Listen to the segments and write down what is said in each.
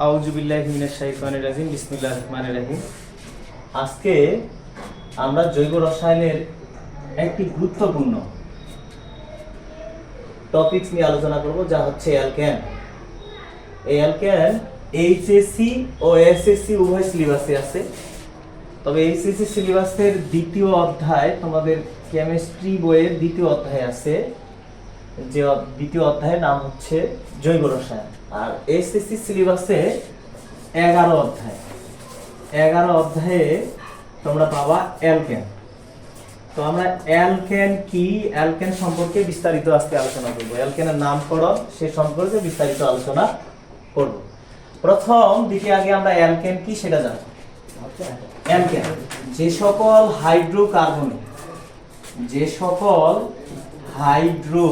আউজুবিল্লাহি মিনাশ শাইতানির রাজিম, বিসমিল্লাহির রহমানির রহিম। আজকে আমরা জৈব রসায়নের একটি গুরুত্বপূর্ণ টপিকস নিয়ে আলোচনা করব, যা হচ্ছে অ্যালকেন এই অ্যালকেন এইচএসসি ও এসএসসি উভয় সিলেবাসে আছে। তবে এইচএসসি সিলেবাসের দ্বিতীয় অধ্যায় তোমাদের কেমিস্ট্রি বইয়ের দ্বিতীয় অধ্যায় আছে। যে দ্বিতীয় অধ্যায়ের নাম হচ্ছে জৈব রসায়ন। আর এসএসসি সিলেবাসে এগারো অধ্যায়। এগারো অধ্যায়ে তোমরা পাবা অ্যালকেন। তো আমরা অ্যালকেন কি, অ্যালকেন সম্পর্কে বিস্তারিত আজকে আলোচনা করব। অ্যালকেনের নামকরণ সে সম্পর্কে বিস্তারিত আলোচনা করব। প্রথম দিকে আগে আমরা অ্যালকেন কি সেটা জানব। অ্যালকেন, যে সকল হাইড্রোকার্বনে, যে সকল হাইড্রো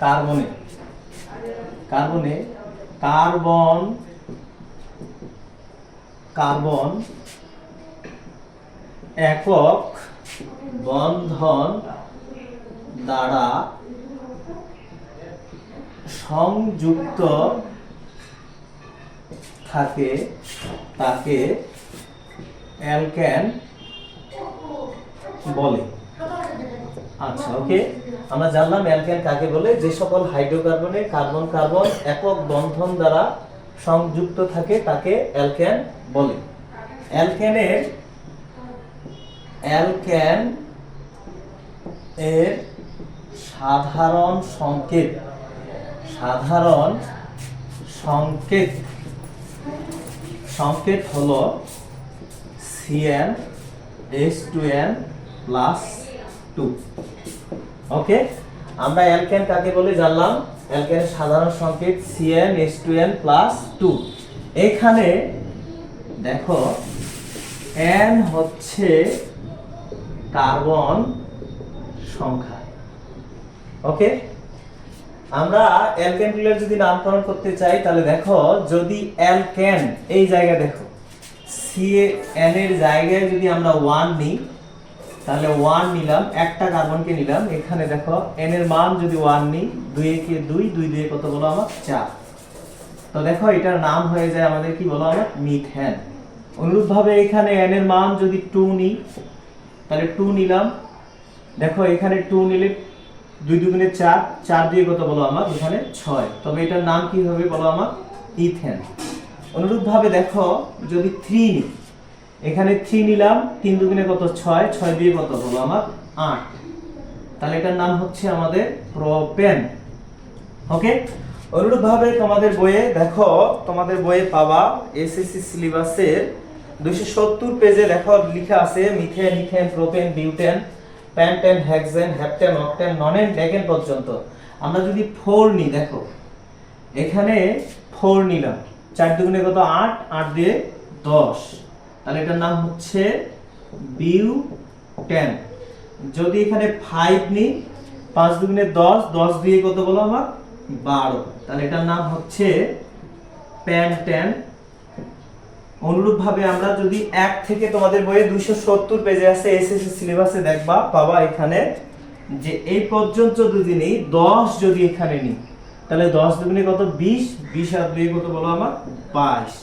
কার্বনে কার্বনে কার্বন কার্বন একক বন্ধন দ্বারা সংযুক্ত থাকে তাকে অ্যালকেন বলে। আচ্ছা ওকে আমরা জানলাম অ্যালকেন কাকে বলে? যে সকল হাইড্রোকার্বনে কার্বন কার্বন একক বন্ধন দ্বারা সংযুক্ত থাকে, তাকে অ্যালকেন বলে। অ্যালকেনের অ্যালকেন এর সাধারণ সংকেত সাধারণ সংকেত সংকেত হলো CN S two N plus two okay আমরা অ্যালকেন কাকে বলে জানলাম? অ্যালকেনের সাধারণ সংকেত CN S two N plus two এখানে দেখো এন হচ্ছে কার্বন সংখ্যা। ওকে আমরা অ্যালকেনগুলোর যদি নামকরণ করতে চাই, তাহলে দেখো, যদি অ্যালকেন এই জায়গা দেখো সি এন এর জায়গায় যদি আমরা ওয়ান নিই তাহলে ওয়ান নিলাম, একটা কার্বনকে নিলাম, এখানে দেখো এন এর মান যদি ওয়ান নিই, দুই একে দুই দুই দিয়ে কত বলো আমার? চার। তো দেখো, এটার নাম হয়ে যায় আমাদের কি বলো আমার? মিথেন। অনুরূপভাবে এখানে এন এর মান যদি টু নিই, তাহলে টু নিলাম। দেখো, এখানে টু নিলে দুই দুগুণে চার চার দিয়ে কত বলো আমার? এখানে ছয়। তবে এটার নাম কি হবে বলো আমার? ইথেন অনুরূপভাবে দেখো, যদি থ্রি নিই এখানে থ্রি নিলাম, তিন দুগুণে কত? ছয় ছয় দিয়ে কত হলো আমার? আট। তাহলে এটার নাম হচ্ছে আমাদের প্রোপেন। ওকে অনুরূপভাবে তোমাদের বইয়ে, দেখো, তোমাদের বইয়ে পাবা এসএসসি সিলেবাসের দুইশো সত্তর পেজে দেখো লেখা আছে methane ethane propane butane pentane hexane heptane octane nonane decane পর্যন্ত। আমরা যদি ফোর নিই, দেখো, এখানে ফোর নিলাম। চার দুগুণে কত? আট আট দিয়ে দশ। তাহলে এটার নাম হচ্ছে বিউ টেন। যদি এখানে ফাইভ নিই পাঁচ দুগুণে দশ দশ দিয়ে কত বলো আমার? বারো। তাহলে এটার নাম হচ্ছে প্যান্টেন অনুরূপভাবে আমরা যদি এক থেকে তোমাদের বইয়ে দুইশো সত্তর পেজে আছে এসএসসি সিলেবাসে দেখবা, পাবা এখানে যে এই পর্যন্ত যদি নিই, দশ যদি এখানে নিই, তাহলে দশ দুগুণে কত? বিশ। বিশ আর দুই কত বলো আমার? বাইশ।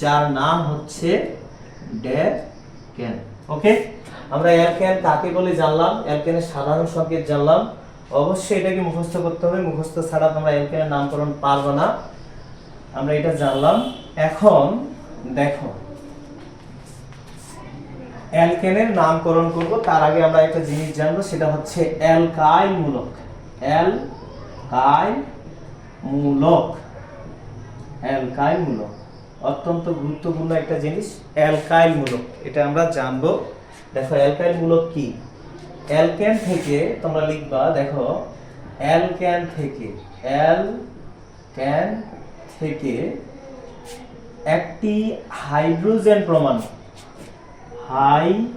যার নাম হচ্ছে ড্যার ক্যান ওকে আমরা অ্যালকেন কাকে বলে জানলাম? অ্যালকেনের সাধারণ সংকেত জানলাম। অবশ্যই এটাকে মুখস্থ করতে হবে। মুখস্থ ছাড়া তোমরা অ্যালকেনের নামকরণ পারবে না। আমরা এটা জানলাম। এখন দেখো। অ্যালকেনের নামকরণ করব। তার আগে আমরা একটা জিনিস জানব। সেটা হচ্ছে অ্যালকাইল মূলক অ্যালকাইল মূলক অ্যালকাইল মূলক অত্যন্ত গুরুত্বপূর্ণ একটা জিনিস অ্যালকাইল মূলক এটা আমরা জানব। দেখো অ্যালকাইল মূলক কি? অ্যালকেন থেকে তোমরা লিখবা, দেখো, অ্যালকেন থেকে অ্যাল ক্যান থেকে একটি হাইড্রোজেন প্রমাণ। হাইড্রোজেন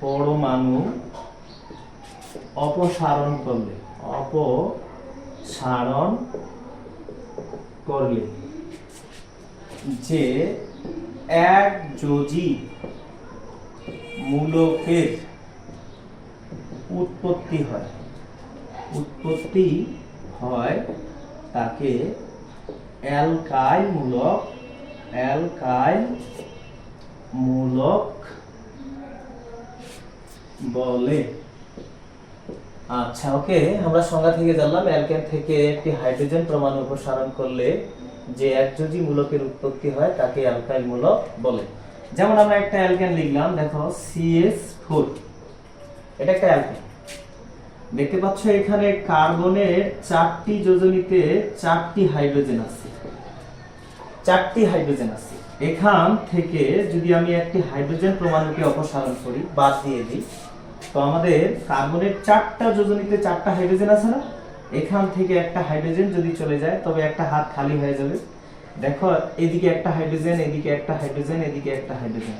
পরমাণু অপসারণ করলে, অপসারণ করলে। যে এক যোজি মূলকের উৎপত্তি হয় উৎপত্তি হয় তাকে অ্যালকাইল মূলক অ্যালকাইল মূলক বলে। আচ্ছা ওকে, আমরা সংজ্ঞা থেকে জানলাম অ্যালকেন থেকে একটি হাইড্রোজেন পরমাণু অপসারণ করলে যে একযোজী মূলকের উৎপত্তি হয়, তাকে অ্যালকাইল মূলক বলে। যেমন আমরা একটা অ্যালকেন লিখলাম, দেখো CH4 এটা একটা অ্যালকেন। দেখতে পাচ্ছ, এখানে কার্বনের চারটি যোজনীতে চারটি হাইড্রোজেন আছে। চারটি হাইড্রোজেন আছে। এখান থেকে যদি আমি একটি হাইড্রোজেন পরমাণুকে অপসারণ করি, বাদ দিয়ে দিই তো আমাদের কার্বনের চারটা যোজনীতে চারটা হাইড্রোজেন আছে না? এখান থেকে একটা হাইড্রোজেন যদি চলে যায়, তবে একটা হাত খালি হয়ে যাবে। দেখো, এদিকে একটা হাইড্রোজেন এদিকে একটা হাইড্রোজেন এদিকে একটা হাইড্রোজেন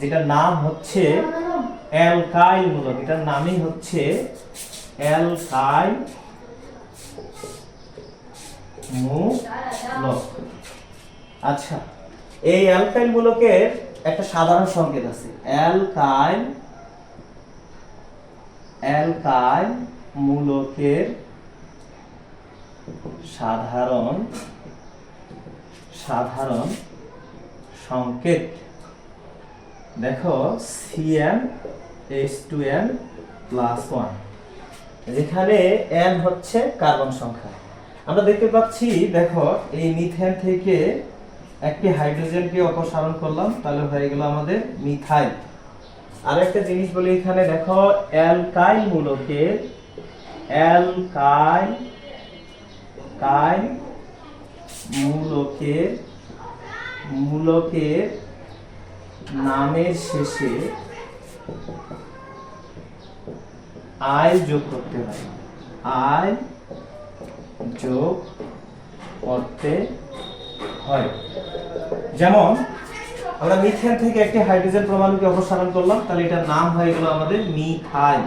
যেটার নাম হচ্ছে অ্যালকাইল মূলক। এটার নামই হচ্ছে অ্যালকাইল মূলক। আচ্ছা এই অ্যালকাইল মূলকের একটা সাধারণ সংকেত আছে। অ্যালকাইল অ্যালকাইল মূলকের সাধারণ সাধারণ সংকেত। দেখো CN H two N plus one যেখানে এন হচ্ছে কার্বন সংখ্যা। আমরা দেখতে পাচ্ছি, দেখো, এই মিথেন থেকে একটি হাইড্রোজেনকে অপসারণ করলাম, তাহলে হয়ে গেল আমাদের মিথাইল আর একটা জিনিস বলি এখানে, দেখো, অ্যালকাইল মূলকের অ্যালকাইল, কাইল মূলকের মূলকের নামের শেষে আয় যোগ করতে হয়। আয় যোগ করতে হয়। যেমন আমরা মিথেন থেকে একটি হাইড্রোজেন পরমাণুকে অপসারণ করলাম, তাহলে এটার নাম হয়ে গেল আমাদের মিথাইল।